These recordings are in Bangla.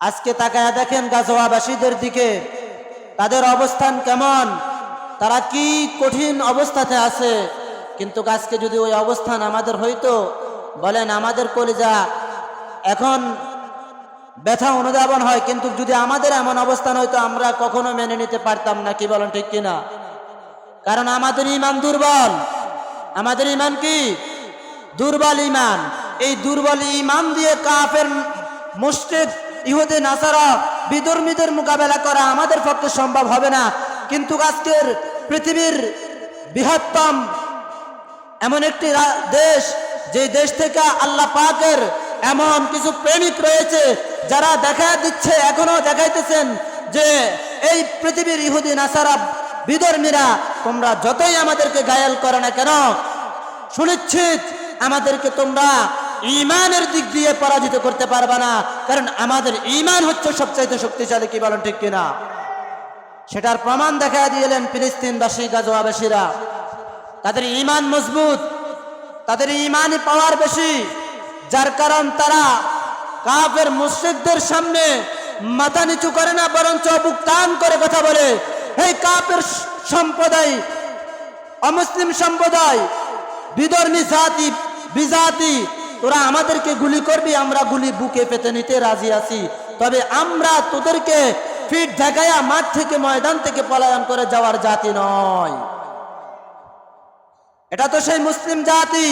আজকে তাকায় দেখেন গাজোয়াবাসীদের দিকে, তাদের অবস্থান কেমন, তারা কি কঠিন অবস্থাতে আছে? কিন্তু আজকে যদি ওই অবস্থান আমাদের হইতো, বলেন আমাদের কলিজা, এখন ব্যথা অনুধাবন হয়, কিন্তু যদি আমাদের এমন অবস্থান হইতো, আমরা কখনো মেনে নিতে পারতাম না, কি বলেন ঠিক কিনা? কারণ আমাদের ইমান দুর্বল। আমাদের ইমান কি? দুর্বল ইমান। এই দুর্বল ইমান দিয়ে কাফের মুশরিক ইহুদি, নাসারা বিধর্মীদের মোকাবেলা করা আমাদের পক্ষে সম্ভব হবে না। কিন্তু আজকের পৃথিবীর বৃহত্তম এমন একটি দেশ, যে দেশ থেকে আল্লাহ পাকের এমন কিছু প্রেমিক রয়েছে, যারা দেখা দিচ্ছে, এখনও দেখাইতেছেন যে এই পৃথিবীর ইহুদি, নাসারা বিধর্মীরা তোমরা যতই আমাদেরকে গায়াল করো না কেন, সুনিশ্চিত আমাদেরকে তোমরা ইমানের দিক দিয়ে পরাজিত করতে পারবে না। কারণ আমাদের ইমান হচ্ছে সবচাইতে শক্তিশালী, কি বলেন ঠিক কিনা? সেটার প্রমাণ দেখা দিয়েলেন ফিলিস্তিনবাসী, গাজোয়াবাসীরা। তাদের ইমান মজবুত, তাদের ইমানই পাওয়ার বেশি। যার কারণ তারা কাফের মুশ্রিকদের সামনে মাথা নিচু করে না, বরঞ্চ বুক টান করে কথা বলে। এই কাফের সম্প্রদায়, অমুসলিম সম্প্রদায় বিধর্মী জাতি, বিজাতি তোরা আমাদেরকে গুলি করবি, আমরা গুলি বুকে পেতে নিতে রাজি আছি। তবে আমরা তোদেরকে ফিট ঢাকায়া মাঠ থেকে ময়দান থেকে পলায়ন করে যাওয়ার জাতি নয় এটা তো সেই মুসলিম জাতি।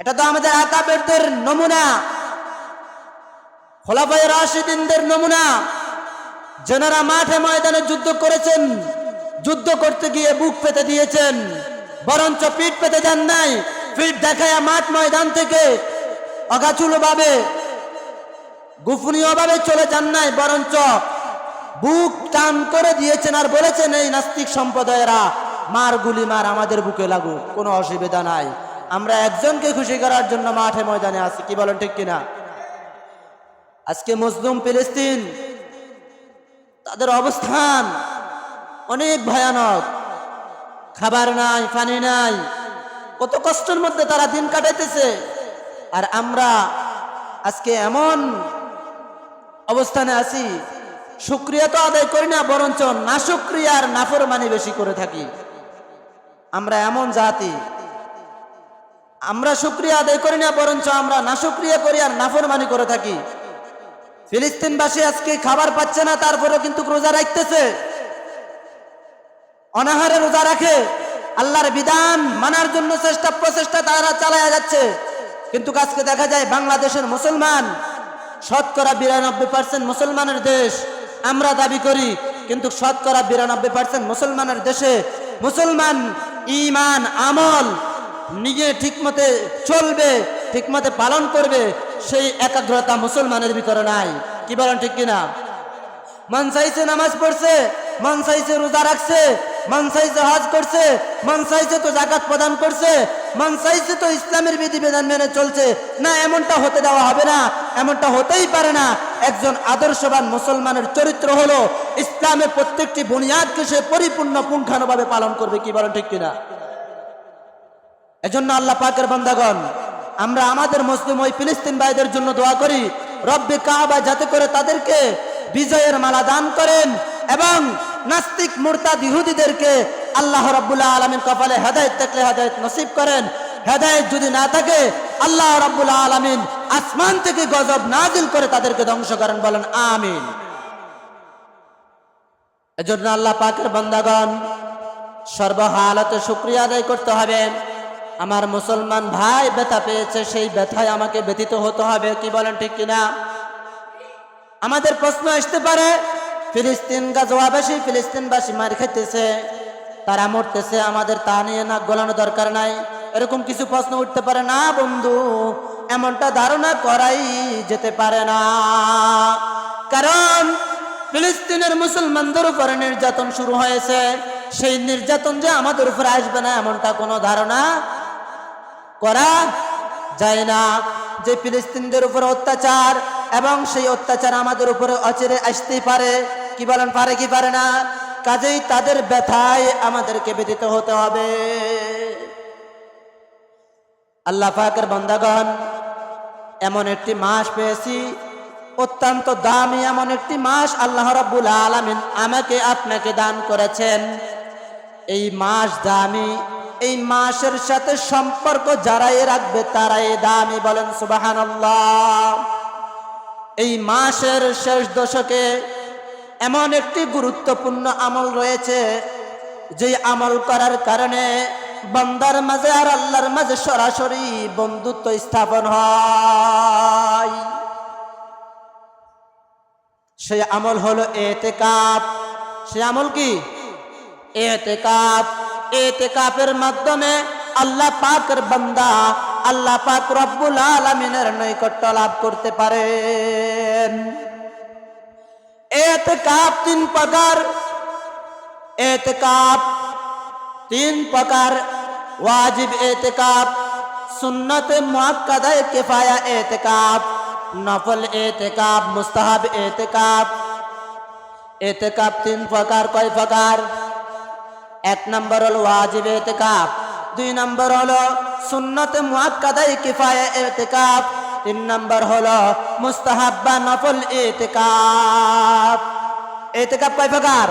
এটা তো আমাদের আকাবেরদের নমুনা। খোলাফাই রাশিদিনদের নমুনা। যেনারা মাঠে ময়দানে যুদ্ধ করেছেন, যুদ্ধ করতে গিয়ে বুক পেতে দিয়েছেন, বরঞ্চ পিঠ পেতে যান নাই। পিঠ দেখায় মাঠ ময়দান থেকে। অগাচুলো ভাবে গোপনীয় ভাবে চলে যান নাই, বরঞ্চ বুক টান করে দিয়েছেন আর বলেছেন, এই নাস্তিক সম্প্রদায়েরা, মার গুলি মার, আমাদের বুকে লাগুক, কোনো অসুবিধা নাই। আমরা একজনকে খুশি করার জন্য মাঠে ময়দানে আছি। কি বলেন, ঠিক কিনা? আজকে মুসলিম, ফিলিস্তিন, তাদের অবস্থান অনেক ভয়ানক। খাবার নাই, পানি নাই কত কষ্টের মধ্যে তারা দিন কাটাইতেছে। আর আমরা আজকে এমন অবস্থানে আছি শুক্রিয়া তো আদায় করি না, বরঞ্চ না শুক্রিয়া আর নাফরমানি বেশি করে থাকি। আমরা এমন জাতি, আমরা শুক্রিয়া আদায় করি না, বরঞ্চ আমরা না শুক্রিয়া করি আর নাফরমানি করে থাকি। ফিলিস্তিনবাসী আজকে খাবার পাচ্ছে না, তারপরেও কিন্তু রোজা রাখতেছে। অনাহারে রোজা রাখে। আল্লাহর বিধান মানার জন্য চেষ্টা, প্রচেষ্টা তারা চালায়া যাচ্ছে। কিন্তু আজকে দেখা যায় বাংলাদেশের মুসলমান, শতকরা বিরানব্বই পার্সেন্ট মুসলমানের দেশ, আমরা দাবি করি, কিন্তু শতকরা বিরানব্বই পার্সেন্ট মুসলমানের দেশে মুসলমান ইমান আমল নিজে ঠিকমতে চলবে, ঠিকমতে পালন করবে, সেই একাগ্রতা মুসলমানের ভিতরে নাই। কি বলেন ঠিক কিনা? মন চাইছে নামাজ পড়ছে, মন চাইছে রোজা রাখছে মন চাইছে হজ করছে, মন চাইছে তো জাকাত প্রদান করছে, মন চাইছে তো ইসলামের বিধিবিধান মেনে চলছে। না, এমনটা হতে দেওয়া হবে না, এমনটা হতেই পারে না। একজন আদর্শবান মুসলমানের চরিত্র হলো, ইসলামের প্রত্যেকটি বুনিয়াদকে সে পরিপূর্ণ পুঙ্খানুভাবে পালন করবে, কি বলেন ঠিক কিনা? এজন্য আল্লাহ পাকের বান্দাগণ, আমরা আমাদের মুসলিম ওই ফিলিস্তিন ভাইদের জন্য দোয়া করি, রব্বে কাবা যাতে করে তাদেরকে বিজয়ের মালা দান করেন এবং নাস্তিক, মুরতাদ ইহুদিদেরকে আল্লাহ রাব্বুল্লাহ আলমিন কপালে হেদায়ত থাকলে হেদায়ত নসিব করেন। হেদায়ত যদি না থাকে, আল্লাহ রাব্বুল্লাহ আলমিন আসমান থেকে গজব নাজিল করে তাদেরকে ধ্বংস করেন বলেন, আমিন। এজন্য আল্লাহ পাকের বান্দাগণ, সর্বহালতে শুক্রিয়া আদায় করতে হবে। আমার মুসলমান ভাই ব্যথা পেয়েছে, সেই ব্যথায় আমাকে ব্যতীত হতে হবে, কি বলেন ঠিক কিনা? আমাদের প্রশ্ন আসতে পারে ফিলিস্তিন গাজোয়াবাসী ফিলিস্তিনবাসী মার খেতেছে তারা মরতেছে, আমাদের তা নিয়ে নাক গলানো দরকার নাই। এরকম কিছু প্রশ্ন উঠতে পারে না, বন্ধু। এমনটা ধারণা করাই যেতে পারে না। কারণ, ফিলিস্তিনের মুসলমানদের উপরে নির্যাতন শুরু হয়েছে। সেই নির্যাতন যে আমাদের উপরে আসবে না, এমনটা কোনো ধারণা করা যায় না। যে ফিলিস্তিনদের উপর অত্যাচার এবং সেই অত্যাচার আমাদের উপরে অচিরে আসতেই পারে। কি বলেন, পারে কি পারে না? কাজেই তাদের ব্যথায় আমাদেরকে ব্যতীত হতে হবে। আল্লাহ পাকের বন্দাগণ, এমন একটি মাস পেয়েছি, অত্যন্ত দামি এমন একটি মাস আল্লাহ রাব্বুল আলামিন আমাকে, আপনাকে দান করেছেন। এই মাস দামি, এই মাসের সাথে সম্পর্ক যারাই রাখবে তারাই দামি বলেন, সুবহানাল্লাহ। এই মাসের শেষ দশকে এমন একটি গুরুত্বপূর্ণ আমল রয়েছে যে আমল করার কারণে বান্দার মাঝে আর আল্লাহর মাঝে সরাসরি বন্ধুত্ব স্থাপন হয়। সেই আমল হলো এতেকাপ। সে আমল কি? এতেকাপ। এতেকাপের মাধ্যমে আল্লাহ পাকের বান্দা আল্লাহ পাক রব্বুল আলামিনের নৈকট্য লাভ করতে পারেন। এতেকাপ তিন প্রকার। এতেকাপ তিন প্রকার। ওয়াজিব এতেকাপ, সুন্নতে মুআক্কাদায়ে কিফায়া এতেকাপ, নফল এতেকাপ, মুস্তাহাব এতেকাপ। এতেকাপ তিন প্রকার, কয় প্রকার? এক নম্বর হলো ওয়াজিব এতেকাপ, দুই নম্বর হলো সুন্নতে মুআক্কাদায়ে কিফায়া এতেকাপ তিন নম্বর হলো মুস্তাহাব নফল এতেকাপ এতেকাপ কয় প্রকার?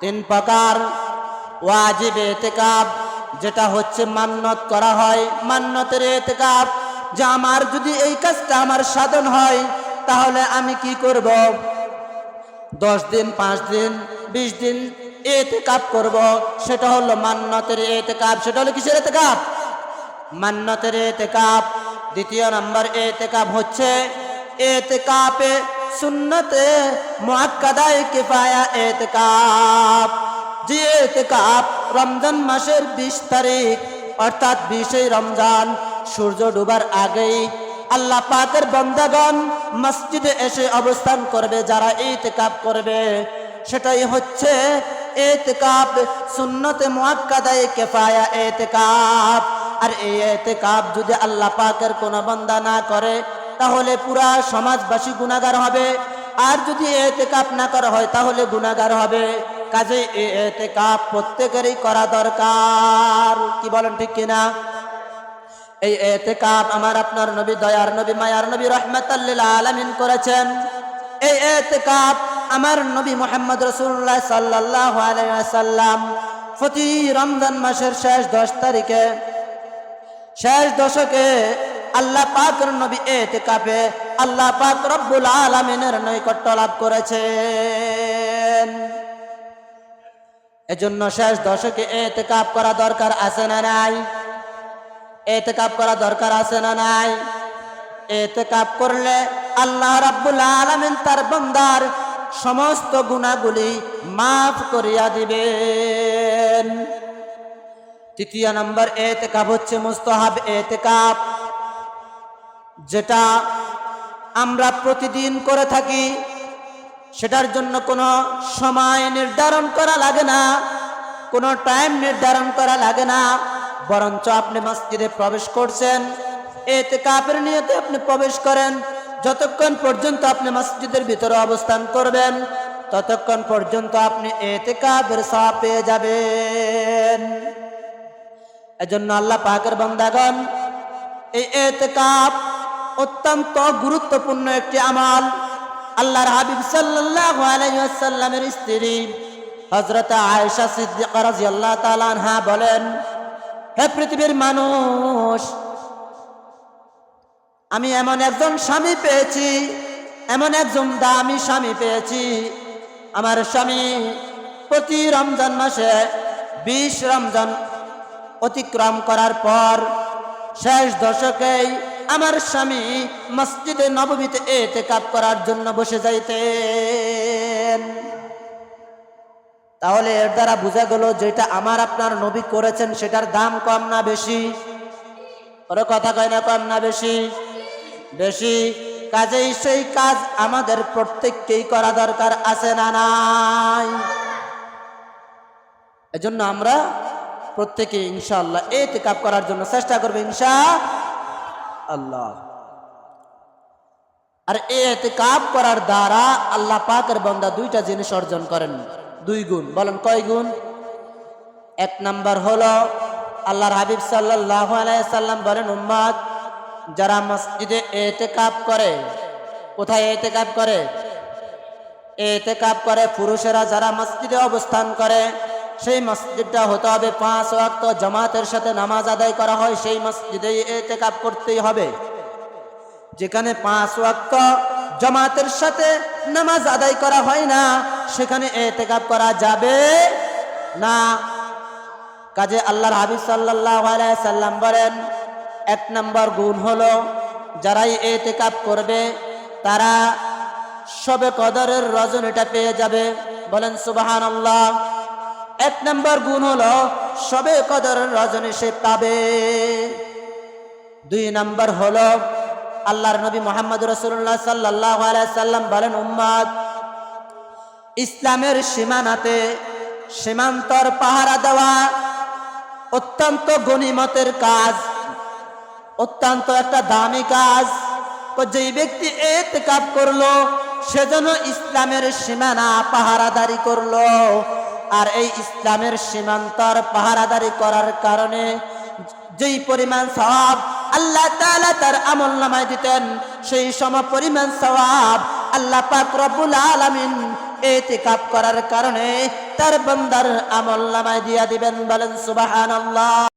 তিন প্রকার। ওয়াজিব এতেকাব যেটা হচ্ছে মান্নত করা হয়, মান্নতের এতেকাব যে আমার যদি এই কাজটা আমার সাধন হয়, তাহলে আমি কি করব? দশ দিন, পাঁচ দিন, বিশ দিন এতেকাব করব। সেটা হলো মান্নতের এতেকাব সেটা হলো কিসের এতেকাব মান্নতের এতেকাব দ্বিতীয় নম্বর এতেকাব হচ্ছে, এতেকাপে সুন্নতে মুআক্কাদায়ে কিফায়া এতেকাব যে এতেকাব রমজান মাসের বিশ তারিখ, অর্থাৎ বিশে রমজান সূর্য ডুবার আগেই আল্লাহ পাকের বন্দাগণ মসজিদে এসে অবস্থান করবে, যারা এতেকাব করবে। সেটাই হচ্ছে এতেকাব সুন্নতে মুআক্কাদায়ে কিফায়া এতেকাব আর এই এতেকাব যদি আল্লাহ পাকের কোনো বান্দা না করে, তাহলে পুরা সমাজবাসী গুণাগার হবে। আর যদি এতেকাপ না করা হয়, তাহলে গুণাগার হবে। কাজে এতেকাপ প্রত্যেকেরই করা দরকার। কি বলেন ঠিক কিনা এই এতেকাপ আমার আপনার নবী দয়ার নবী, মায়ার নবী রহমতাল্লিল আলামিন করেছেন। এই এতেকাপ আমার নবী মোহাম্মদ রসুল্লাহ সাল্লাহ আলাইসাল্লাম প্রতি রমজান মাসের শেষ দশ তারিখে শেষ দশকে আল্লাহ পাকের নবী এতে কাপে আল্লাহ পাক রব্বুল আলামিনের নৈকট্য লাভ করেছেন। এজন্য শেষ দশকে এতেকাপ করা দরকার আছে না নাই? এতেকাপ করা দরকার আছে না নাই? এতেকাপ করলে আল্লাহ রাব্বুল আলামিন তার বন্দার সমস্ত গুণাগুলি মাফ করিয়া দিবেন। তৃতীয় নম্বর এতেকাপ হচ্ছে মুস্তাহাব এতেকাপ, যেটা আমরা প্রতিদিন করে থাকি। সেটার জন্য কোনো সময় নির্ধারণ করা লাগে না, কোনো টাইম নির্ধারণ করা লাগে না। বরঞ্চ আপনি মসজিদে প্রবেশ করছেন এতে কাপের নিয়তে আপনি প্রবেশ করেন। যতক্ষণ পর্যন্ত আপনি মসজিদের ভিতরে অবস্থান করবেন, ততক্ষণ পর্যন্ত আপনি এতে কাপের সব পেয়ে যাবেন। এজন্য আল্লাহ পাকের বন্দাগণ, এই এতেকাপ অত্যন্ত গুরুত্বপূর্ণ একটি আমল। আল্লাহর হাবিব সাল্লাল্লাহু আলাইহি ওয়াসাল্লামের স্ত্রী হযরত আয়েশা সিদ্দিকা রাদিয়াল্লাহু তাআলা আনহা বলেন, হে পৃথিবীর মানুষ, আমি এমন একজন স্বামী পেয়েছি, এমন একজন দামি স্বামী পেয়েছি। আমার স্বামী প্রতি রমজান মাসে বিশ রমজান অতিক্রম করার পর শেষ দশকেই আমার স্বামী মসজিদে নবমীতে এতে কাপ করার জন্য বসে যাইতেন। তাহলে এর দ্বারা বোঝা গেল যেটা আমার আপনার নবী করেছেন, সেটার দাম কম না বেশি? ওর কথা কয় না কম না বেশি? বেশি। কাজেই সেই কাজ আমাদের প্রত্যেককেই করা দরকার, আছে না নাই? এজন্য আমরা প্রত্যেকে ইনশাআল্লাহ এতে কাপ করার জন্য চেষ্টা করবে ইনশা আল্লাহ আর এতে কাপ করার দ্বারা আল্লাহ পাকের বন্দা দুইটা জিনিস অর্জন করেন। দুই গুণ। বলেন কয় গুণ? এক নাম্বার হলো আল্লাহর হাবিব সাল্লাহ সাল্লাম বলেন, উম্মাদ, যারা মসজিদে এতে কাপ করে, কোথায় এতেকাপ করে? এতেকাপ করে পুরুষেরা যারা মসজিদে অবস্থান করে সেই মসজিদটা হতে হবে পাঁচ ওয়াক্ত জামাতের সাথে নামাজ আদায় করা হয়, সেই মসজিদেই এতেকাপ করতেই হবে। যেখানে পাঁচ ওয়াক্ত জামাতের সাথে নামাজ আদায় করা হয় না, সেখানে এতেকাপ করা যাবে না। কাজে আল্লাহর হাবিব সাল্লাহ সাল্লাম বলেন, এক নম্বর গুণ হলো যারাই এতেকাপ করবে, তারা সবে কদরের রজনীটা পেয়ে যাবে। বলেন সুবাহান আল্লাহ এক নম্বর গুণ হলো, সবে কদরের রজনী সে পাবে। দুই নম্বর হলো, আল্লাহর নবী মোহাম্মদ রসুল্লাহ সাল্লাহ সাল্লাম বলেন, উম্মাদ, ইসলামের সীমানাতে সীমান্তর পাহারা দেওয়া অত্যন্ত গণিমতের কাজ, অত্যন্ত একটা দামি কাজ। যেই ব্যক্তি এতেকাপ করল সেজন্য ইসলামের সীমানা পাহারাদারি করল। আর এই ইসলামের সীমান্তর পাহারাদারি করার কারণে যেই পরিমাণ সব আল্লাহ তালা তার আমল নামায় দিতেন, সেই সম পরিমাণ সবাব আল্লাহ পাক রব্বুল আলামিন এতেকাপ করার কারণে তার বন্দার আমল নামায় দিয়া দিবেন বলেন সুবহানাল্লাহ।